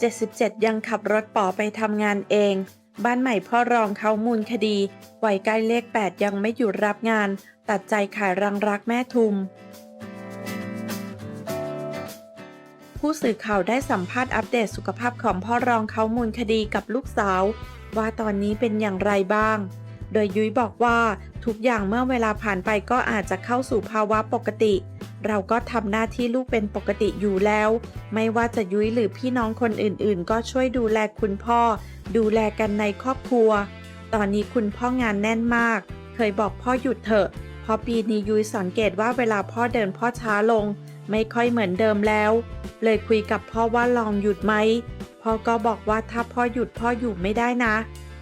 77 ยังขับรถป๋อไปทำงานเอง บ้านใหม่พ่อรองเขามูลคดีวัยใกล้เลข 8 ยังไม่หยุดรับงาน ตัดใจขายรังรักแม่ทุม ผู้สื่อข่าวได้สัมภาษณ์อัปเดตสุขภาพของพ่อรองเขามูลคดีกับลูกสาว ว่าตอนนี้เป็นอย่างไรบ้าง โดยยุ้ยบอกว่าทุกอย่างเมื่อเวลาผ่านไปก็อาจจะเข้าสู่ภาวะปกติ เราก็ทำหน้าที่ลูกเป็นปกติอยู่แล้ว ไม่ว่าจะยุ้ยหรือพี่น้องคนอื่นๆ ก็ช่วยดูแลคุณพ่อ ดูแลกันในครอบครัว ตอนนี้คุณพ่องานแน่นมาก เคยบอกพ่อหยุดเถอะพราะปีนี้ยุ้ยสังเกตว่าเวลาพ่อเดินพ่อช้าลง ไม่ค่อยเหมือนเดิมแล้ว เลยคุยกับพ่อว่าลองหยุดไหมพ่อก็บอกว่าถ้าพ่อหยุดพ่ออยู่ไม่ได้นะ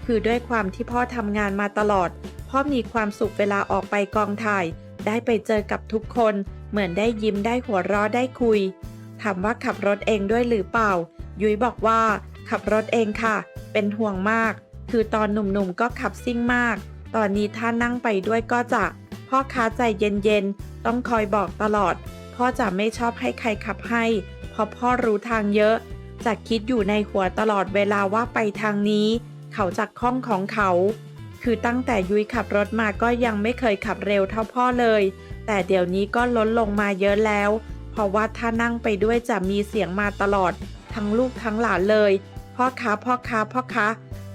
คือด้วยความที่พ่อทำงานมาตลอด พ่อมีความสุขเวลาออกไปกองถ่าย ได้ไปเจอกับทุกคน เหมือนได้ยิ้มได้หัวเราะได้คุย ถามว่าขับรถเองด้วยหรือเปล่า ยุ้ยบอกว่า ขับรถเองค่ะ เป็นห่วงมาก คือตอนหนุ่มๆก็ขับซิ่งมาก ตอนนี้ถ้านั่งไปด้วยก็จะ พ่อค้าใจเย็นๆ ต้องคอยบอกตลอด พ่อจะไม่ชอบให้ใครขับให้ เพราะพ่อรู้ทางเยอะ จะคิดอยู่ในหัวตลอดเวลาว่าไปทางนี้ เขาจากข้องของเขา คือตั้งแต่ยุ้ยขับรถมาก็ยังไม่เคยขับเร็วเท่าพ่อเลย แต่เดี๋ยวนี้ก็ลดลงมาเยอะแล้ว เพราะว่าถ้านั่งไปด้วยจะมีเสียงมาตลอด ทั้งลูกทั้งหลานเลย พ่อค้าพ่อค้าพ่อค้า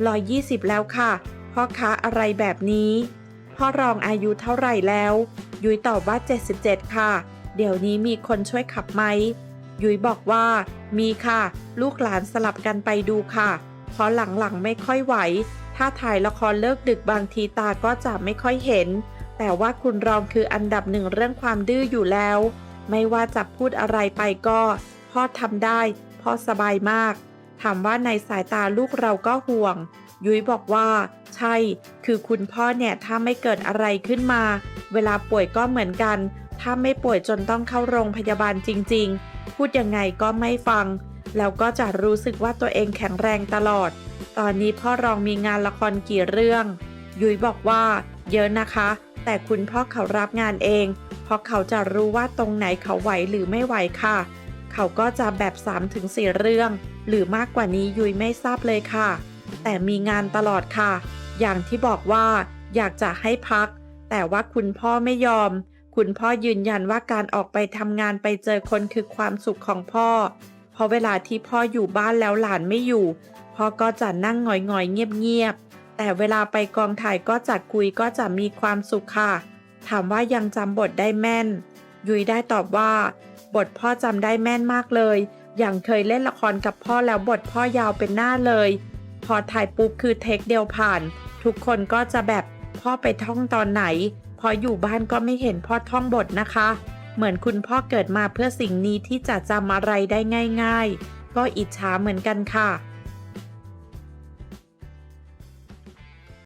รอยยี่สิบแล้วค่ะ พ่อค้าอะไรแบบนี้ พ่อรองอายุเท่าไหร่แล้ว ยุ้ยตอบว่า 77 ค่ะ เดี๋ยวนี้มีคนช่วยขับไหมยุ้ยบอกว่า มีค่ะ ลูกหลานสลับกันไปดูค่ะ ราะหลังๆไม่ค่อยไหว ถ้าถ่ายละครเลิกดึกบางทีตาก็จะไม่ค่อยเห็น แต่ว่าคุณรองคืออันดับหนึ่งเรื่องความดื้ออยู่แล้ว ไม่ว่าจะพูดอะไรไปก็พ่อทำได้พ่อสบายมาก ถามว่าในสายตาลูกเราก็ห่วง ยุ้ยบอกว่า ใช่ คือคุณพ่อเนี่ยถ้าไม่เกิดอะไรขึ้นมา เวลาป่วยก็เหมือนกัน ถ้าไม่ป่วยจนต้องเข้าโรงพยาบาลจริง ๆ พูดยังไงก็ไม่ฟัง แล้วก็จะรู้สึกว่าตัวเองแข็งแรงตลอด ตอนนี้พ่อรองมีงานละครกี่เรื่อง ยุ้ยบอกว่าเยอะนะคะ แต่คุณพ่อเขารับงานเอง เพราะเขาจะรู้ว่าตรงไหนเขาไหวหรือไม่ไหวค่ะ เขาก็จะแบบ 3-4 เรื่อง หรือมากกว่านี้ยุ้ยไม่ทราบเลยค่ะ แต่มีงานตลอดค่ะ อย่างที่บอกว่า อยากจะให้พัก แต่ว่าคุณพ่อไม่ยอม คุณพ่อยืนยันว่าการออกไปทำงานไปเจอคนคือความสุขของพ่อ ราะเวลาที่พ่ออยู่บ้านแล้วหลานไม่อยู่ พ่อก็จะนั่งหงอยๆเงียบๆ แต่เวลาไปกองถ่ายก็จะคุยก็จะมีความสุขค่ะ ถามว่ายังจำบทได้แม่น ยุ้ยได้ตอบว่า บทพ่อจำได้แม่นมากเลย อย่างเคยเล่นละครกับพ่อแล้วบทพ่อยาวเป็นหน้าเลย พอถ่ายปุ๊บคือเทคเดียวผ่าน ทุกคนก็จะแบบพ่อไปท่องตอนไหน พออยู่บ้านก็ไม่เห็นพ่อท่องบทนะคะ เหมือนคุณพ่อเกิดมาเพื่อสิ่งนี้ที่จะจำอะไรได้ง่าย ๆ ก็อิจฉาเหมือนกันค่ะ